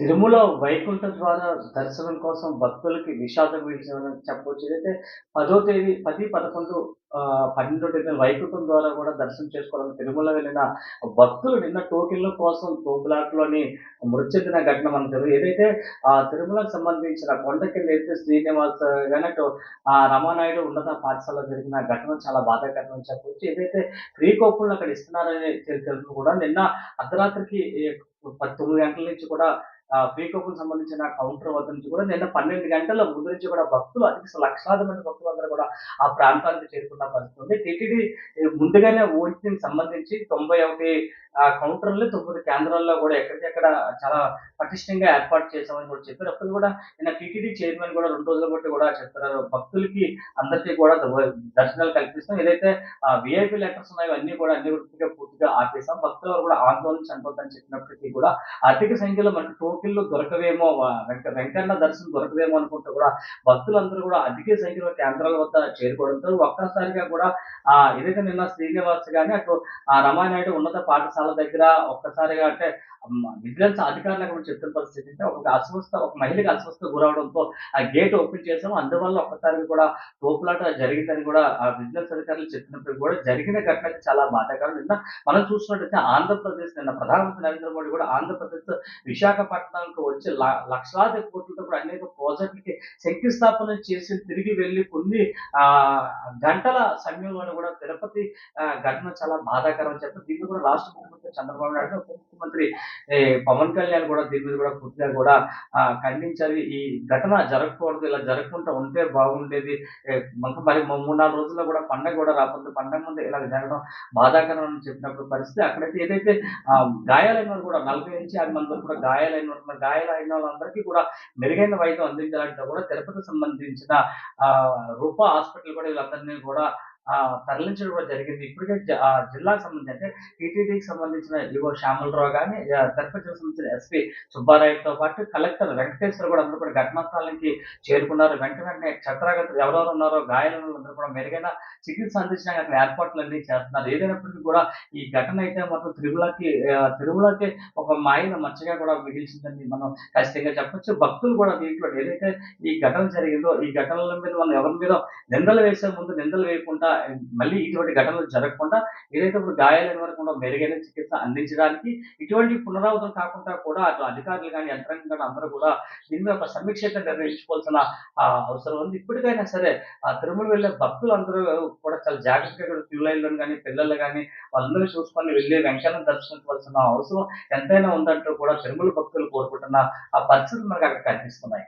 తిరుమల వైకుంఠ ద్వార దర్శనం కోసం భక్తులకి విషాదం విడిచామని చెప్పవచ్చు. ఏదైతే పదో తేదీ పది పదకొండు పన్నెండో తేదీ వైకుంఠం ద్వారా కూడా దర్శనం చేసుకోవాలని తిరుమల వెళ్ళిన భక్తులు నిన్న టోకెన్‌ల కోసం తోపులాటలోని మృతి చెందిన ఘటన మనం తెలుగు ఏదైతే ఆ తిరుమలకు సంబంధించిన కొండ కింద అయితే శ్రీనివాస్ గాని ఆ రమానాయుడు ఉన్నత పాఠశాలలో జరిగిన ఘటన చాలా బాధాకరం అని చెప్పవచ్చు ఏదైతే ఫ్రీ కోపులను అక్కడ ఇస్తున్నారని తెలుసు కూడా నిన్న అర్ధరాత్రికి పద్దెనిమిది గంటల నుంచి కూడా పీకోకు సంబంధించిన కౌంటర్ వద్ద నుంచి కూడా నిన్న 12 గంటల ముందు నుంచి కూడా భక్తులు అధిక లక్షలాది మంది భక్తులందరూ కూడా ఆ ప్రాంతానికి చేరుకున్న పరిస్థితుంది టీటీడీ ముందుగానే ఓటీకి సంబంధించి తొంభై ఒకటి కౌంటర్‌లు తొమ్మిది కేంద్రాల్లో కూడా ఎక్కడికెక్కడ చాలా పటిష్టంగా ఏర్పాటు చేశామని కూడా చెప్పారు. అప్పుడు కూడా నిన్న టీటీడీ చైర్మన్ కూడా రెండు రోజుల బట్టి కూడా చెప్తున్నారు. భక్తులకి అందరికీ కూడా దర్శనాలు కల్పిస్తాం. ఏదైతే వీఐపీ లెటర్స్ ఉన్నాయో అన్నీ కూడా అన్ని పూర్తిగా పూర్తిగా ఆపేసాం. భక్తులు కూడా ఆందోళన చెందొద్దని చెప్పినప్పటికీ కూడా అధిక సంఖ్యలో మనకు టోకెన్‌లు దొరకవేమో వెంక వెంకన్న దర్శనం దొరకదేమో అనుకుంటూ కూడా భక్తులందరూ కూడా అధిక సంఖ్యలో కేంద్రాల వద్ద చేరుకోవడంతో ఒక్కసారిగా కూడా ఆ ఏదైతే నిన్న శ్రీనివాస్ గాని అటు ఆ రమానాయుడు ఉన్నత పాఠశాల దగ్గర ఒక్కసారిగా అంటే విజిలెన్స్ అధికారులకు కూడా చెప్తున్న పరిస్థితి అంటే ఒక అస్వస్థ ఒక మహిళకి అస్వస్థ గురవడంతో ఆ గేట్ ఓపెన్ చేసాము అందువల్ల ఒక్కసారి కూడా తోపులాట జరిగిందని కూడా ఆ విజిలెన్స్ అధికారులు చెప్పినప్పుడు కూడా జరిగిన ఘటన చాలా బాధాకరం. నిన్న మనం చూసినట్టయితే ఆంధ్రప్రదేశ్ నిన్న ప్రధానమంత్రి నరేంద్ర మోడీ కూడా ఆంధ్రప్రదేశ్ విశాఖపట్నంకి వచ్చి లక్షలాది కోట్లతో కూడా అనేక ప్రాజెక్టులకి శంకుస్థాపన చేసి తిరిగి వెళ్ళి కొన్ని గంటల సమయంలోనే కూడా తిరుపతి ఘటన చాలా బాధాకరం అని చెప్పి దీన్ని కూడా రాష్ట్ర ముఖ్యమంత్రి చంద్రబాబు నాయుడు, ముఖ్యమంత్రి పవన్ కళ్యాణ్ కూడా దీని మీద కూడా పూర్తిగా కూడా ఖండించాలి ఖండించారు. ఈ ఘటన జరగకూడదు. ఇలా జరగకుండా ఉంటే బాగుండేది. మనకు మరి 3, 4 రోజుల్లో కూడా పండగ కూడా రాకపోతే పండగ ముందు ఇలా జరగడం బాధాకరం అని చెప్పినప్పుడు పరిస్థితి అక్కడైతే ఏదైతే గాయాలైన వారు కూడా 40-50 మంది కూడా గాయాలైన గాయాలైన వాళ్ళందరికీ కూడా మెరుగైన వైద్యం అందించాలంటే కూడా తిరుపతికి సంబంధించిన రూప రూపా హాస్పిటల్ కూడా వీళ్ళందరినీ కూడా తరలించడం కూడా జరిగింది. ఇప్పటికే జ జిల్లాకు సంబంధించి అంటే టీటీడీకి సంబంధించిన ఇవో శ్యామలరావు గాని, ఆహ్, జిల్లాకు సంబంధించిన ఎస్పీ సుబ్బారాయుడుతో పాటు కలెక్టర్ వెంకటేశ్వర కూడా అందరూ కూడా ఘటనా స్థలానికి చేరుకున్నారు. వెంట వెంటనే క్షతగాత్రులు ఎవరెవరు ఉన్నారో గాయాలైన అందరూ కూడా మెరుగైన చికిత్స అందించిన అక్కడ ఏర్పాట్లన్నీ చేస్తున్నారు. ఏదైనప్పటికీ కూడా ఈ ఘటన అయితే మాత్రం తిరుమలకి తిరుమలకి ఒక మాయన మచ్చగా కూడా మిగిల్చిందని మనం ఖచ్చితంగా చెప్పొచ్చు. భక్తులు కూడా దీంట్లో ఏదైతే ఈ ఘటన జరిగిందో ఈ ఘటనల మీద మనం ఎవరి మీద నిందలు వేసే ముందు నిందలు వేయకుండా మళ్ళీ ఇటువంటి ఘటనలు జరగకుండా ఏదైతే ఇప్పుడు గాయాలైన వరకు మెరుగైన చికిత్స అందించడానికి ఇటువంటి పునరావృతం కాకుండా కూడా అటు అధికారులు కానీ యంత్రాంగం కానీ అందరూ కూడా దీని మీద ఒక సమీక్ష నిర్ణయించుకోవాల్సిన నిర్వహించుకోవాల్సిన అవసరం ఉంది. ఇప్పటికైనా సరే ఆ తిరుమల వెళ్ళే భక్తులు అందరూ కూడా చాలా జాగ్రత్తగా క్యూ లైన్‌లోని గాని, పిల్లలు కానీ వాళ్ళందరూ చూసుకొని వెళ్ళే వెంకన్నను దర్శించుకోవాల్సిన అవసరం ఎంతైనా ఉందంటూ కూడా తిరుమల భక్తులు కోరుకుంటున్న ఆ పరిస్థితులు మనకు అక్కడ కనిపిస్తున్నాయి.